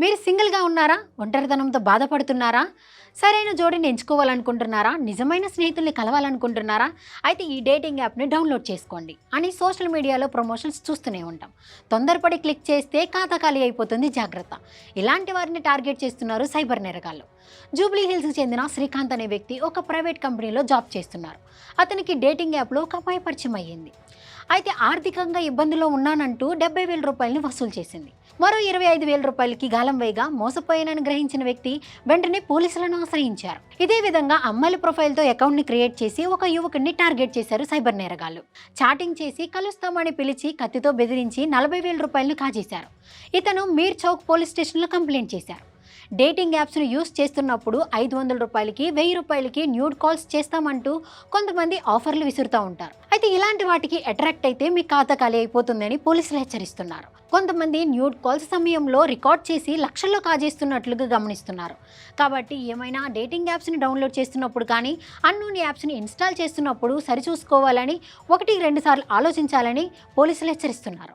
మీరు సింగిల్గా ఉన్నారా? ఒంటరితనంతో బాధపడుతున్నారా? సరైన జోడిని ఎంచుకోవాలనుకుంటున్నారా? నిజమైన స్నేహితుల్ని కలవాలనుకుంటున్నారా? అయితే ఈ డేటింగ్ యాప్ని డౌన్లోడ్ చేసుకోండి. అని సోషల్ మీడియాలో ప్రమోషన్స్ చూస్తూనే ఉంటాం. తొందరపడి క్లిక్ చేస్తే ఖాతా ఖాళీ అయిపోతుంది జాగ్రత్త. ఇలాంటి వారిని టార్గెట్ చేస్తున్నారు సైబర్ నేరగాళ్ళు. జూబ్లీ హిల్స్కి చెందిన శ్రీకాంత్ అనే వ్యక్తి ఒక ప్రైవేట్ కంపెనీలో జాబ్ చేస్తున్నారు. అతనికి డేటింగ్ యాప్లో ఒక అమ్మాయి పరిచయం అయ్యింది. అయితే ఆర్థికంగా ఇబ్బందిలో ఉన్నానంటూ డెబ్బై వేల రూపాయలని వసూలు చేసింది. మరో ఇరవై ఐదు వేల రూపాయలకి గాలం వేయగా మోసపోయానని గ్రహించిన వ్యక్తి వెంటనే పోలీసులను ఆశ్రయించారు. ఇదే విధంగా అమ్మాయిల ప్రొఫైల్తో అకౌంట్ని క్రియేట్ చేసి ఒక యువకుడిని టార్గెట్ చేశారు సైబర్ నేరగాళ్ళు చాటింగ్ చేసి కలుస్తామని పిలిచి కత్తితో బెదిరించి నలభై వేల రూపాయలను కాజేశారు. ఇతను మీర్ చౌక్ పోలీస్ స్టేషన్లో కంప్లైంట్ చేశారు. డేటింగ్ యాప్స్ను యూస్ చేస్తున్నప్పుడు ఐదు వందల రూపాయలకి వెయ్యి రూపాయలకి న్యూడ్ కాల్స్ చేస్తామంటూ కొంతమంది ఆఫర్లు విసురుతూ ఉంటారు. అయితే ఇలాంటి వాటికి అట్రాక్ట్ అయితే మీ ఖాతా ఖాళీ అయిపోతుందని పోలీసులు హెచ్చరిస్తున్నారు. కొంతమంది న్యూడ్ కాల్స్ సమయంలో రికార్డ్ చేసి లక్షల్లో కాజేస్తున్నట్లుగా గమనిస్తున్నారు. కాబట్టి ఏమైనా డేటింగ్ యాప్స్ని డౌన్లోడ్ చేస్తున్నప్పుడు కానీ అన్నోన్ యాప్స్ని ఇన్స్టాల్ చేస్తున్నప్పుడు సరిచూసుకోవాలని ఒకటి రెండుసార్లు ఆలోచించాలని పోలీసులు హెచ్చరిస్తున్నారు.